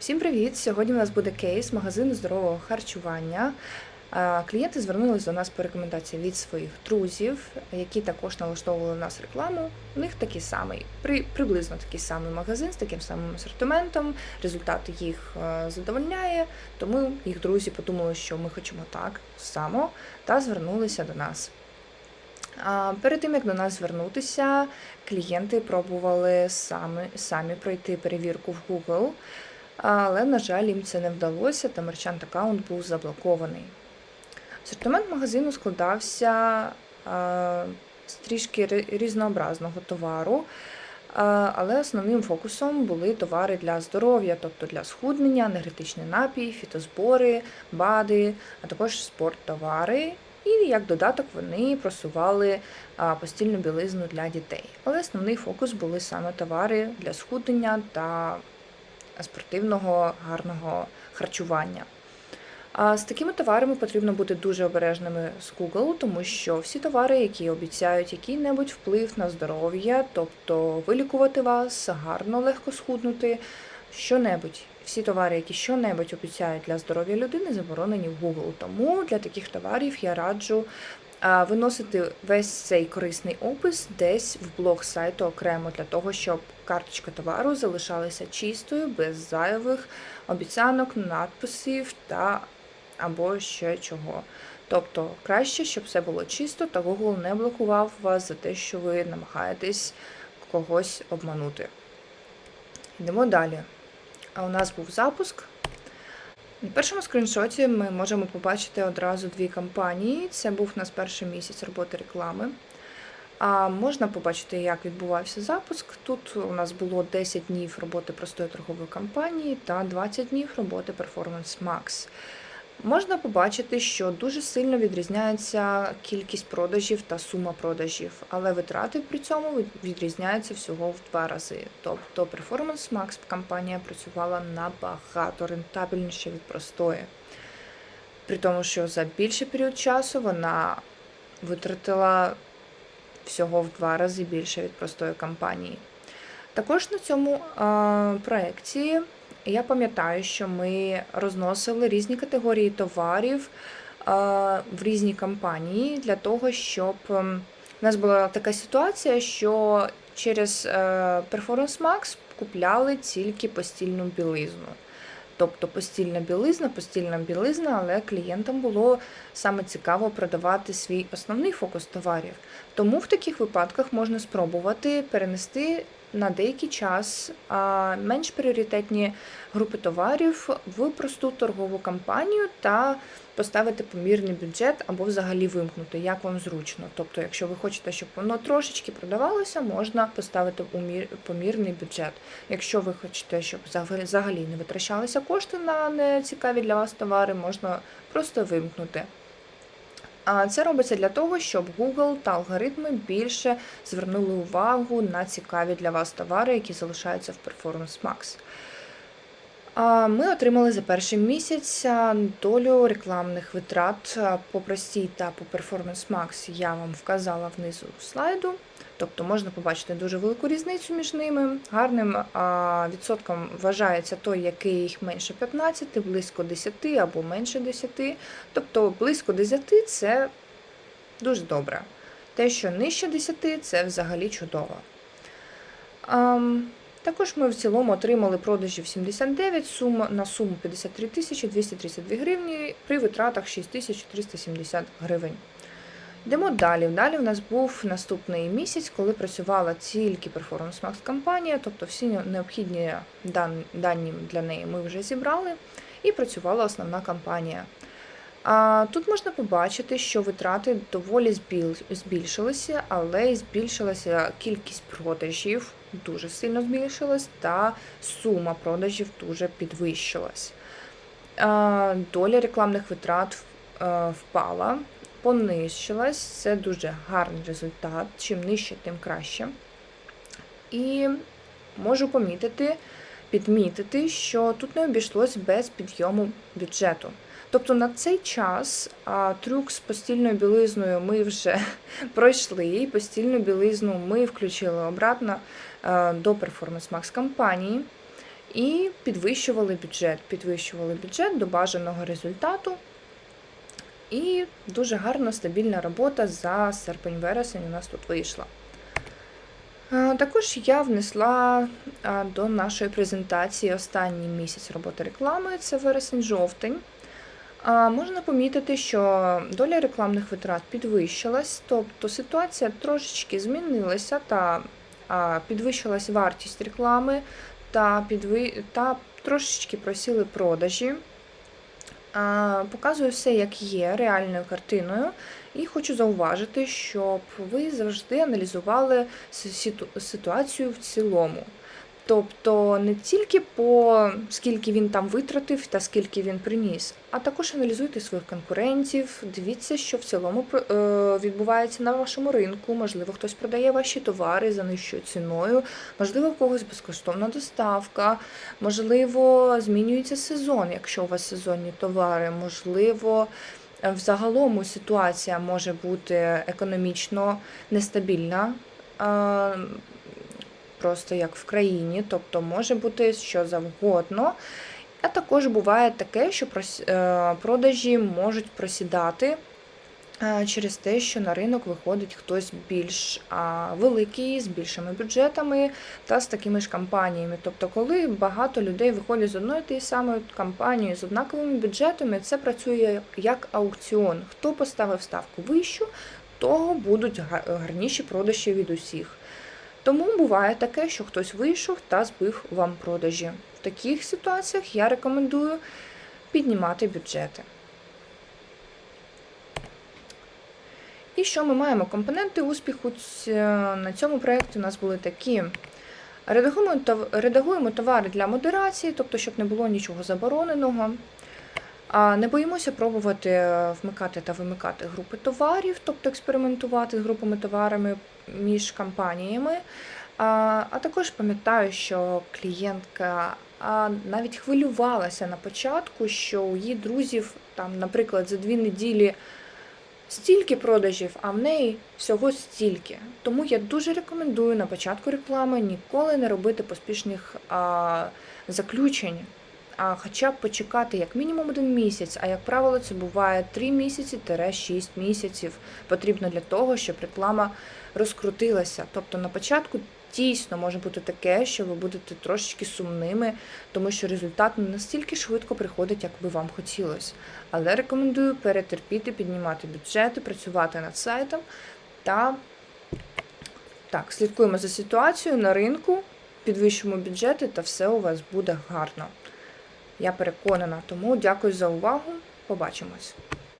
Всім привіт! Сьогодні у нас буде кейс магазину здорового харчування. Клієнти звернулись до нас по рекомендації від своїх друзів, які також налаштовували у нас рекламу. У них такий самий, при, приблизно такий самий магазин з таким самим асортиментом. Результат їх задовольняє, тому їх друзі подумали, що ми хочемо так само, та звернулися до нас. Перед тим як до нас звернутися, клієнти пробували самі, самі пройти перевірку в Google, але, на жаль, їм це не вдалося, та мерчант аккаунт був заблокований. Асортимент магазину складався з трішки різнообразного товару, але основним фокусом були товари для здоров'я, тобто для схуднення, енергетичний напій, фітозбори, БАДи, а також спорттовари. І як додаток вони просували постільну білизну для дітей. Але основний фокус були саме товари для схуднення та спортивного гарного харчування. А з такими товарами потрібно бути дуже обережними з Google, тому що всі товари, які обіцяють який-небудь вплив на здоров'я, тобто вилікувати вас, гарно легко схуднути, що-небудь. Всі товари, які що-небудь обіцяють для здоров'я людини, заборонені в Google. Тому для таких товарів я раджу виносити весь цей корисний опис десь в блог сайту окремо для того, щоб карточка товару залишалася чистою, без зайвих обіцянок, надписів та або ще чого. Тобто краще, щоб все було чисто, та Google не блокував вас за те, що ви намагаєтесь когось обманути. Йдемо далі. А у нас був запуск. На першому скріншоті ми можемо побачити одразу дві кампанії. Це був у нас перший місяць роботи реклами. А можна побачити, як відбувався запуск. Тут у нас було 10 днів роботи простої торгової кампанії та 20 днів роботи Performance Max. Можна побачити, що дуже сильно відрізняється кількість продажів та сума продажів, але витрати при цьому відрізняються всього в два рази. Тобто Performance Max компанія працювала набагато рентабельніше від простої. При тому, що за більший період часу вона витратила всього в два рази більше від простої компанії. Також на цьому проєкті я пам'ятаю, що ми розносили різні категорії товарів е, в різні компанії для того, щоб ем, у нас була така ситуація, що через е, Performance Max купляли тільки постільну білизну. Тобто постільна білизна, постільна білизна, але клієнтам було саме цікаво продавати свій основний фокус товарів. Тому в таких випадках можна спробувати перенести на деякий час менш пріоритетні групи товарів в просту торгову кампанію та поставити помірний бюджет або взагалі вимкнути, як вам зручно. Тобто, якщо ви хочете, щоб воно трошечки продавалося, можна поставити помірний бюджет. Якщо ви хочете, щоб взагалі не витрачалися кошти на нецікаві для вас товари, можна просто вимкнути. А це робиться для того, щоб Google та алгоритми більше звернули увагу на цікаві для вас товари, які залишаються в Performance Max. Ми отримали за перший місяць долю рекламних витрат по простій та по Performance Max я вам вказала внизу слайду. Тобто можна побачити дуже велику різницю між ними. Гарним відсотком вважається той, який менше 15, близько 10 або менше 10. Тобто близько 10 це дуже добре. Те, що нижче 10, це взагалі чудово. Також ми в цілому отримали продажів 79 сума, на суму 53 тисячі 232 гривні при витратах 6370 гривень. Йдемо далі. Далі в нас був наступний місяць, коли працювала тільки Performance Max компанія, тобто всі необхідні дані для неї ми вже зібрали, і працювала основна кампанія. А тут можна побачити, що витрати доволі збільшилися, але збільшилася кількість продажів, дуже сильно збільшилась, та сума продажів дуже підвищилась. Доля рекламних витрат е, впала, понищилась. Це дуже гарний результат. Чим нижче, тим краще. І можу помітити, підмітити, що тут не обійшлось без підйому бюджету. Тобто на цей час а, трюк з постільною білизною ми вже пройшли, і постільну білизну ми включили обратно а, до Performance Max компанії. і підвищували бюджет. Підвищували бюджет до бажаного результату. І дуже гарна стабільна робота за серпень-вересень у нас тут вийшла. Е, Також я внесла е, до нашої презентації останній місяць роботи реклами це вересень-жовтень. Можна помітити, що доля рекламних витрат підвищилась, тобто ситуація трошечки змінилася та підвищилась вартість реклами та, підви... та трошечки просіли продажі. Показую все, як є, реальною картиною. І хочу зауважити, щоб ви завжди аналізували ситу- ситуацію в цілому. Тобто не тільки по скільки він там витратив та скільки він приніс, а також аналізуйте своїх конкурентів, дивіться, що в цілому е, відбувається на вашому ринку. Можливо, хтось продає ваші товари за нижчою ціною, можливо, в когось безкоштовна доставка, можливо, змінюється сезон, якщо у вас сезонні товари, можливо. е, Взагалом ситуація може бути економічно нестабільна, е, просто як в країні, тобто може бути що завгодно. А також буває таке, що е, продажі можуть просідати е, через те, що на ринок виходить хтось більш великий, з більшими бюджетами та з такими ж кампаніями. Тобто, коли багато людей виходять з одної тієї самої кампанії з однаковими бюджетами, це працює як аукціон. Хто поставив ставку вищу, того будуть гарніші продажі від усіх. Тому буває таке, що хтось вийшов та збив вам продажі. В таких ситуаціях я рекомендую піднімати бюджети. І що ми маємо? Компоненти успіху на цьому проєкті у нас були такі. Редагуємо товари для модерації, тобто, щоб не було нічого забороненого. Не боїмося пробувати е, вмикати та вимикати групи товарів, тобто експериментувати з групами товарами між компаніями. А також пам'ятаю, що клієнтка навіть хвилювалася на початку, що у її друзів, там, наприклад, за дві неділі стільки продажів, а в неї всього стільки. Тому я дуже рекомендую на початку реклами ніколи не робити поспішних заключень. А хоча б почекати як мінімум один місяць, а як правило, це буває 3 місяці 6 місяців. Потрібно для того, щоб реклама розкрутилася. Тобто на початку дійсно може бути таке, що ви будете трошечки сумними, тому що результат не настільки швидко приходить, як би вам хотілося. Але рекомендую перетерпіти, піднімати бюджети, працювати над сайтом та так, слідкуємо за ситуацією на ринку, підвищуємо бюджети та все у вас буде гарно. Я переконана. Тому дякую за увагу. Побачимось.